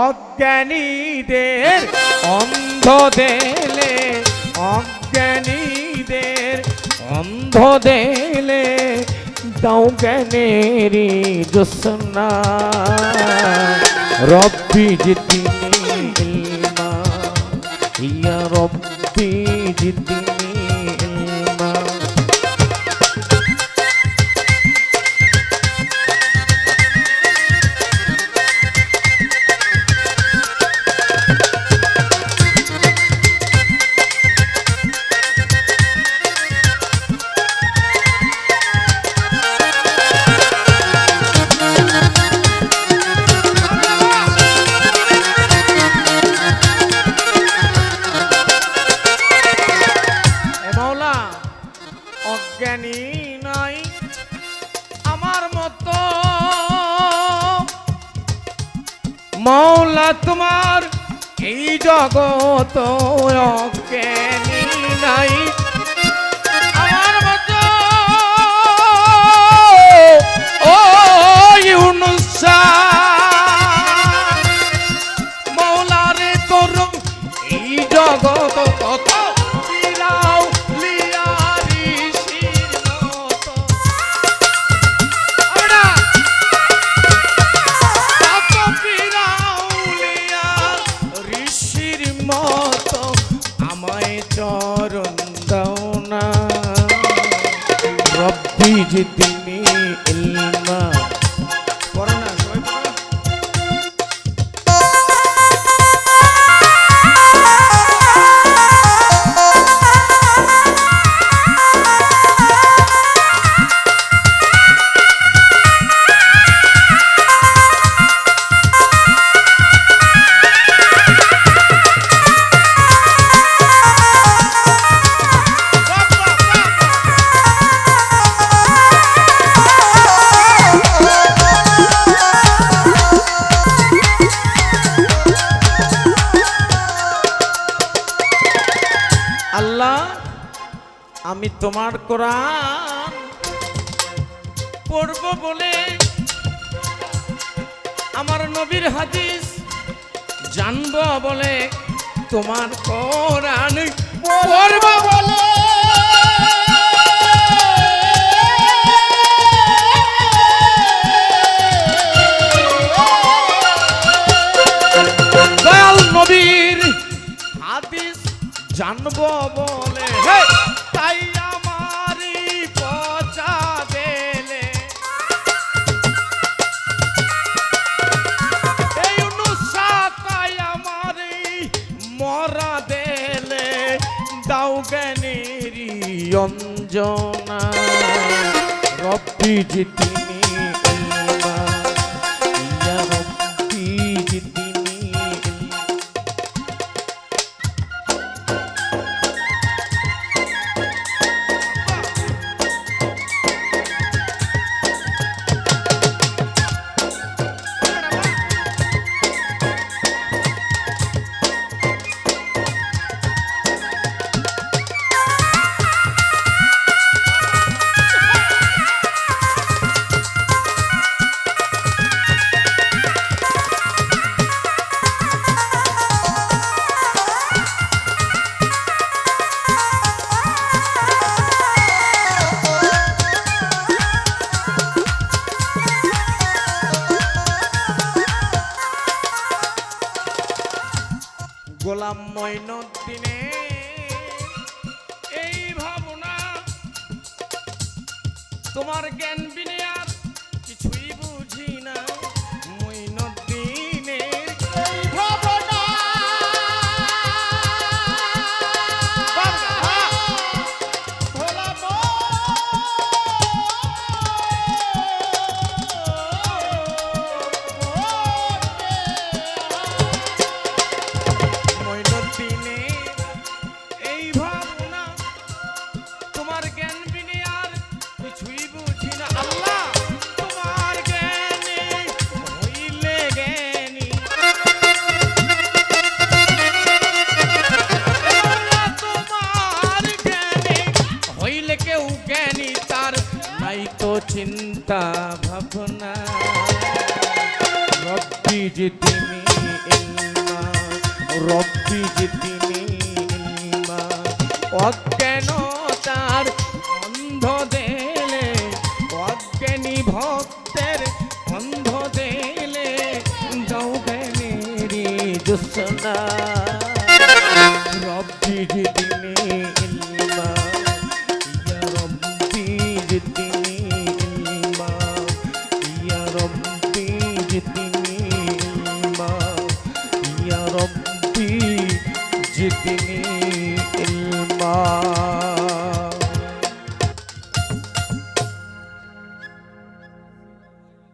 অজ্ঞানীদের অন্ধ দেলে অজ্ঞানীদের অন্ধ দেলে দাও জ্ঞানেরি রব্বি জিতিনি ইয়া রব্বি জিতিনি নাই আমার মতো। মৌলা তোমার এই জগত অজ্ঞানী রব্বি আল্লাহ, আমি তোমার কোরআন পড়ব বলে আমার নবীর হাদিস জানব বলে তোমার কোরআন পড়ব বলে। দাও অঞ্জনা। রব্বি জিতিনি গোলাম মঈনুদ্দিনে এই ভাবনা তোমার জ্ঞান বিনে চিন্তা ভাবনা। রব্বি জিদিনি রব্বি জিতিনি ইলমা অজ্ঞানতার অন্ধ দেলে, অজ্ঞানী ভক্তের অন্ধ দেলে দৌগনেরি জুসনা রব্বি জিতিনি ইলমা জিতিনি যে জিতিনি